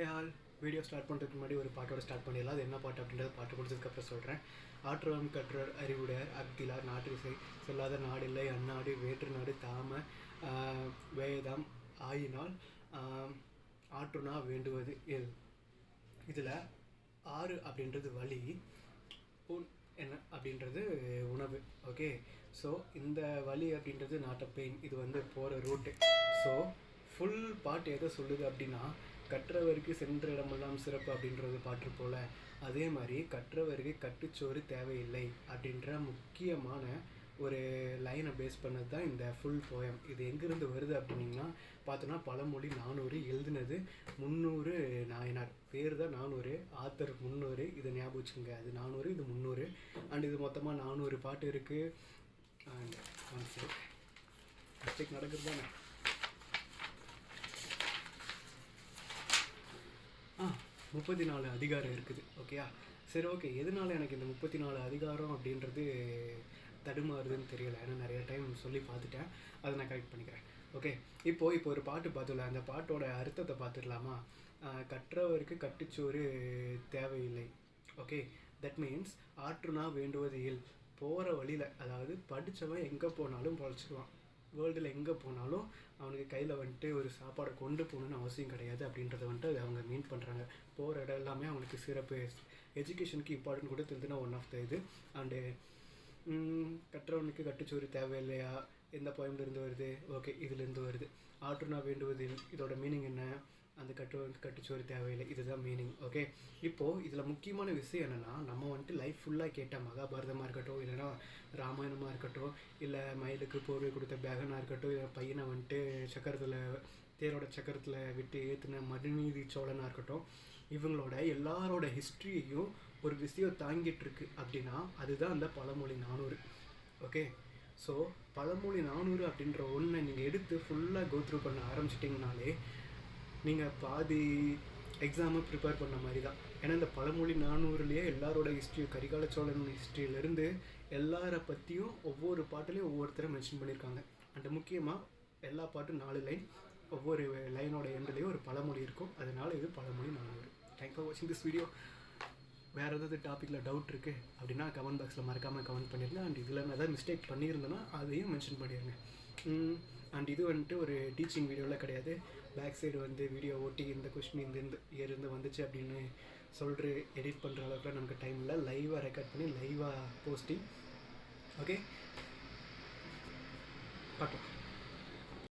Hey all video start பண்ணுறதுக்கு முன்னாடி ஒரு பாட்டோட ஸ்டார்ட் பண்ணிடலாம். அது என்ன பாட்டு அப்படின்றத பாட்டு முடிச்சதுக்கப்புறம் சொல்கிறேன் ஆற்றவம் கற்றோர் அறிவுடையார் அக்திலார் நாட்டிசை சொல்லாத நாடில்லை அந்நாடு வேற்று நாடு தாம வேதம் ஆயினால் ஆற்றுனா வேண்டுவது இது இதில் ஆறு அப்படின்றது வழி உன் என்ன அப்படின்றது உணவு. ஓகே? ஸோ இந்த வழி அப்படின்றது நாட் அ பெயின் இது வந்து போகிற ரூட்டு ஸோ ஃபுல் பாட்டு எதை சொல்லுது அப்படின்னா கற்றவருக்கு சென்ற இடமெல்லாம் சிறப்பு அப்படின்றது பாட்டு போல். அதே மாதிரி கற்றவருக்கு கட்டுச்சோறு தேவையில்லை அப்படின்ற முக்கியமான ஒரு லைனை பேஸ் பண்ணது தான் இந்த ஃபுல் போயம் இது எங்கேருந்து வருது அப்படின்னீங்கன்னா பார்த்தோன்னா பழமொழி நானூறு எழுதுனது முந்நூறு நாயனார். பேர் தான் நானூறு ஆத்தர் முந்நூறு இதை ஞாபகம் வச்சுக்கோங்க. அது நானூறு இது முந்நூறு அண்ட் இது மொத்தமாக நானூறு பாட்டு இருக்குது அண்ட் ஒன் செக் மிஸ்டேக் நடக்குது தானே முப்பத்தி நாலு அதிகாரம் இருக்குது ஓகேயா சரி ஓகே எதனால எனக்கு இந்த முப்பத்தி நாலு அதிகாரம் அப்படின்றது தடுமாறுதுன்னு தெரியல. ஏன்னா நிறைய டைம் சொல்லி பார்த்துட்டேன். அதை நான் கரெக்ட் பண்ணிக்கிறேன் ஓகே இப்போது இப்போ ஒரு பாட்டு பார்த்தோம்ல அந்த பாட்டோட அர்த்தத்தை பார்த்துடலாமா? கற்றவருக்கு கட்டுச்சோறு தேவையில்லை ஓகே தட் மீன்ஸ் ஆற்றுனா வேண்டுவது இல் போகிற வழியில் அதாவது படித்தவன் எங்கே போனாலும் பொழைச்சிக்குவான் வேர்ல்டில் எங்கே போனாலும் அவனுக்கு கையில் வந்துட்டு ஒரு சாப்பாடை கொண்டு போகணுன்னு அவசியம் கிடையாது அப்படின்றத வந்துட்டு அது அவங்க மீன் பண்ணுறாங்க போகிற இடம் எல்லாமே அவனுக்கு சிறப்பு. எஜுகேஷனுக்கு இம்பார்ட்டன்ட் கூட தெரிஞ்சுனா ஒன் ஆஃப் த இது. அண்டு கற்றவனுக்கு கட்டுச்சோறு தேவையில்லையா? எந்த போயம்லேருந்து வருது? ஓகே இதுலேருந்து வருது. ஆற்றுனா வேண்டுவது இதோட மீனிங் என்ன? அந்த கட்டுவனுக்கு கட்டுச்சோறு தேவையில்லை. இதுதான் மீனிங் ஓகே இப்போது இதில் முக்கியமான விஷயம் என்னென்னா நம்ம வந்துட்டு லைஃப் ஃபுல்லாக கேட்ட மகாபாரதமாக இருக்கட்டும் இல்லைன்னா ராமாயணமாக இருக்கட்டும் இல்லை மயிலுக்கு போர்வை கொடுத்த பேகனாக இருக்கட்டும் இல்லை பையனை வந்துட்டு சக்கரத்தில் தேரோட சக்கரத்தில் விட்டு ஏற்றுன மனுநீதி சோழனாக இருக்கட்டும் இவங்களோட எல்லாரோட ஹிஸ்ட்ரியையும் ஒரு விஷயம் தாங்கிட்டு இருக்கு அப்படின்னா அதுதான் அந்த பழமொழி நானூறு ஓகே ஸோ பழமொழி நானூறு அப்படின்ற ஒன்றை நீங்கள் எடுத்து ஃபுல்லாக கோத்ரூ பண்ண ஆரம்பிச்சிட்டிங்கனாலே நீங்கள் பாதி எக்ஸாமை ப்ரிப்பேர் பண்ண மாதிரி தான் ஏன்னா இந்த பழமொழி நானூறுலேயே எல்லாரோட ஹிஸ்ட்ரி கரிகால சோழன் ஹிஸ்ட்ரியிலேருந்து எல்லாரை பற்றியும் ஒவ்வொரு பாட்டுலேயும் ஒவ்வொருத்தரை மென்ஷன் பண்ணியிருக்காங்க அண்ட் முக்கியமாக எல்லா பாட்டும் நாலு லைன் ஒவ்வொரு லைனோட எண்ட்லேயும் ஒரு பழமொழி இருக்கும். அதனால இது பழமொழி நானூறு. தேங்க் ஃபார் வாட்சிங் திஸ் வீடியோ வேறு ஏதாவது டாப்பிக்கில் டவுட் இருக்குது அப்படின்னா கமெண்ட் பாக்ஸில் மறக்காமல் கமெண்ட் பண்ணிடுங்க அண்ட் இதில் நான் ஏதாவது மிஸ்டேக் பண்ணியிருந்தேன்னா அதையும் மென்ஷன் பண்ணிடுங்க அண்ட் இது வந்துட்டு ஒரு டீச்சிங் வீடியோவில் கிடையாது. பேக் சைடு வந்து வீடியோ ஓட்டி இந்த கொஷின் இந்த இந்த இருந்து வந்துச்சு அப்படின்னு சொல்கிற எடிட் பண்ணுற அளவுக்குலாம் நமக்கு டைம் இல்லை. லைவாக ரெக்கார்ட் பண்ணி லைவாக போஸ்டிங் ஓகே பார்க்கலாம்.